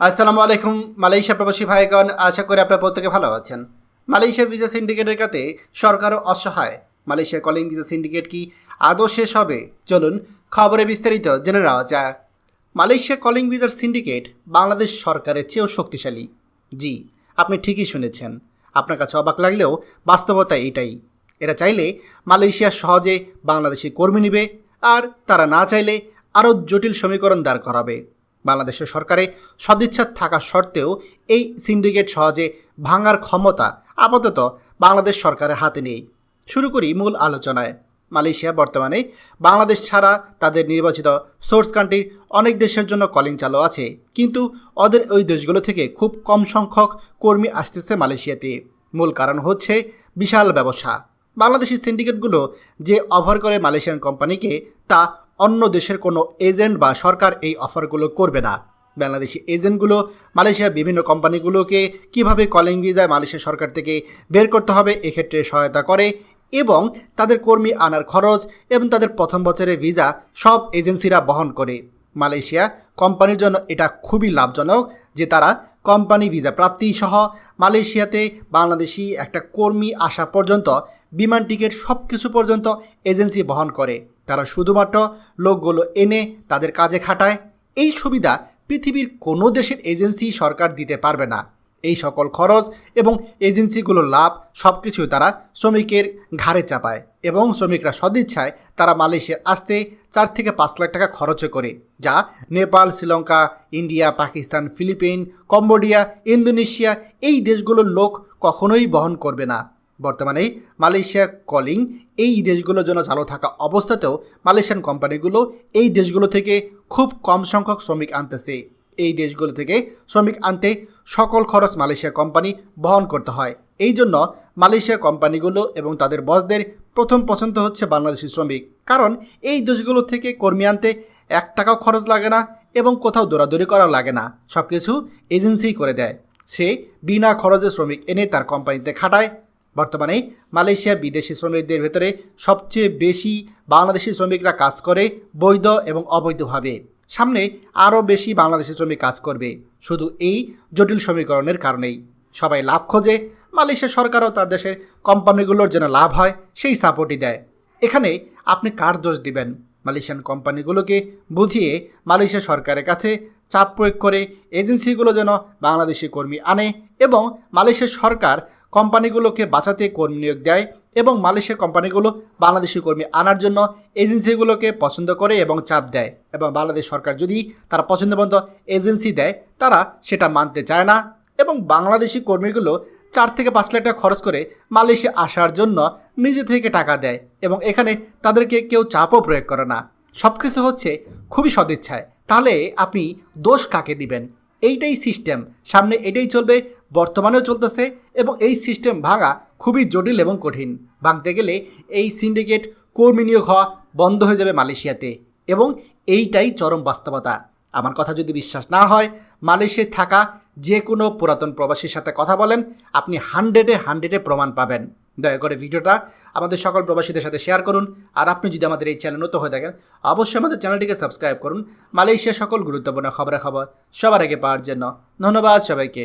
আসসালামু আলাইকুম, মালয়েশিয়া প্রবাসী ভাইগণ, আশা করি আপনারা প্রত্যেকে ভালো আছেন। মালয়েশিয়া ভিসা সিন্ডিকেটের কাছে সরকারও অসহায়। মালয়েশিয়া কলিং ভিসা সিন্ডিকেট কি আদৌ শেষ হবে? চলুন খবরে বিস্তারিত জেনে নেওয়া যাক। মালয়েশিয়া কলিং ভিসার সিন্ডিকেট বাংলাদেশ সরকারের চেয়েও শক্তিশালী। জি, আপনি ঠিকই শুনেছেন। আপনার কাছে অবাক লাগলেও বাস্তবতা এটাই। এরা চাইলে মালয়েশিয়া সহজে বাংলাদেশি কর্মী নিবে, আর তারা না চাইলে আরও জটিল সমীকরণ দাঁড় করাবে। বাংলাদেশের সরকারে সদিচ্ছা থাকা সত্ত্বেও এই সিন্ডিকেট সহজে ভাঙার ক্ষমতা আপাতত বাংলাদেশ সরকারের হাতে নেই। শুরু করি মূল আলোচনায়। মালয়েশিয়া বর্তমানে বাংলাদেশ ছাড়া তাদের নির্বাচিত সোর্স কান্ট্রির অনেক দেশের জন্য কলিং চালু আছে, কিন্তু ওদের ওই দেশগুলো থেকে খুব কম সংখ্যক কর্মী আসতেছে মালয়েশিয়াতে। মূল কারণ হচ্ছে বিশাল ব্যবসা। বাংলাদেশি সিন্ডিকেটগুলো যে অফার করে মালয়েশিয়ান কোম্পানিকে তা অন্য দেশের কোনো এজেন্ট বা সরকার এই অফারগুলো করবে না। বাংলাদেশি এজেন্টগুলো মালয়েশিয়ার বিভিন্ন কোম্পানিগুলোকে কীভাবে কলিং ভিসায় মালয়েশিয়া সরকার থেকে বের করতে হবে এক্ষেত্রে সহায়তা করে এবং তাদের কর্মী আনার খরচ এবং তাদের প্রথম বছরের ভিসা সব এজেন্সিরা বহন করে। মালয়েশিয়া কোম্পানির জন্য এটা খুবই লাভজনক যে তারা কোম্পানি ভিসা প্রাপ্তি সহ মালয়েশিয়াতে বাংলাদেশি একটা কর্মী আসা পর্যন্ত বিমান টিকিট সব কিছু পর্যন্ত এজেন্সি বহন করে। তারা শুধুমাত্র লোকগুলো এনে তাদের কাজে খাটায়। এই সুবিধা পৃথিবীর কোনো দেশের এজেন্সি সরকার দিতে পারবে না। এই সকল খরচ এবং এজেন্সিগুলোর লাভ সব কিছু তারা শ্রমিকের ঘাড়ে চাপায় এবং শ্রমিকরা সদিচ্ছায় তারা মালয়েশিয়া আসতে চার থেকে পাঁচ লাখ টাকা খরচ করে, যা Nepal, Sri Lanka, India, Pakistan, Philippine, Cambodia, Indonesia, এই দেশগুলোর লোক কখনোই বহন করবে না। বর্তমানে মালয়েশিয়া কলিং এই দেশগুলোর জন্য চালু থাকা অবস্থাতেও মালয়েশিয়ান কোম্পানিগুলো এই দেশগুলো থেকে খুব কম সংখ্যক শ্রমিক আনতেছে। এই দেশগুলো থেকে শ্রমিক আনতে সকল খরচ মালয়েশিয়া কোম্পানি বহন করতে হয়। এই জন্য মালয়েশিয়া কোম্পানিগুলো এবং তাদের বসদের প্রথম পছন্দ হচ্ছে বাংলাদেশি শ্রমিক। কারণ এই দেশগুলো থেকে কর্মী আনতে এক টাকাও খরচ লাগে না এবং কোথাও দৌড়াদৌড়ি করাও লাগে না। সব কিছু এজেন্সিই করে দেয়। সে বিনা খরচে শ্রমিক এনে তার কোম্পানিতে খাটায় বর্তমানে মালয়েশিয়া বিদেশি শ্রমিকদের ভেতরে সবচেয়ে বেশি বাংলাদেশি শ্রমিকরা কাজ করে বৈধ এবং অবৈধভাবে। সামনে আরও বেশি বাংলাদেশি শ্রমিক কাজ করবে। শুধু এই জটিল সমীকরণের কারণেই। সবাই লাভ খোঁজে, মালয়েশিয়া সরকারও তার দেশের কোম্পানিগুলোর যেন লাভ হয়, সেই সাপোর্টই দেয়। এখানে আপনি কার দোষ দিবেন? মালয়েশিয়ান কোম্পানিগুলোকে বুঝিয়ে মালয়েশিয়া সরকারের কাছে চাপ প্রয়োগ করে এজেন্সিগুলো যেন বাংলাদেশি কর্মী আনে এবং মালয়েশিয়া সরকার কোম্পানিগুলোকে বাঁচাতে কর্মী নিয়োগ দেয় এবং মালয়েশিয়া কোম্পানিগুলো বাংলাদেশি কর্মী আনার জন্য এজেন্সিগুলোকে পছন্দ করে এবং চাপ দেয় এবং বাংলাদেশ সরকার যদি তারা পছন্দমতো এজেন্সি দেয়, তারা সেটা মানতে চায় না এবং বাংলাদেশি কর্মীগুলো চার থেকে পাঁচ লাখ টাকা খরচ করে মালয়েশিয়া আসার জন্য নিজে থেকে টাকা দেয় এবং এখানে তাদেরকে কেউ চাপও প্রয়োগ করে না। সব কিছু হচ্ছে খুবই সদিচ্ছায়। তাহলে আপনি দোষ কাকে দিবেন? এইটাই সিস্টেম সামনে এটাই চলবে। বর্তমানেও চলতেছে এবং এই সিস্টেম ভাঙা খুবই জটিল এবং কঠিন। ভাঙতে গেলে এই সিন্ডিকেট কর্মী নিয়োগ হওয়া বন্ধ হয়ে যাবে মালয়েশিয়াতে এবং এইটাই চরম বাস্তবতা। আমার কথা যদি বিশ্বাস না হয়, মালয়েশিয়ায় থাকা যে কোনো পুরাতন প্রবাসীর সাথে কথা বলেন, আপনি হান্ড্রেডে হান্ড্রেডে প্রমাণ পাবেন। দয়া করে ভিডিওটা আমাদের সকল প্রবাসীদের সাথে শেয়ার করুন আর আপনি যদি আমাদের এই চ্যানেল নতুন হয়ে থাকেন, অবশ্যই আমাদের চ্যানেলটিকে সাবস্ক্রাইব করুন। মালয়েশিয়ার সকল গুরুত্বপূর্ণ খবরাখবর সবার আগে পাওয়ার জন্য ধন্যবাদ সবাইকে।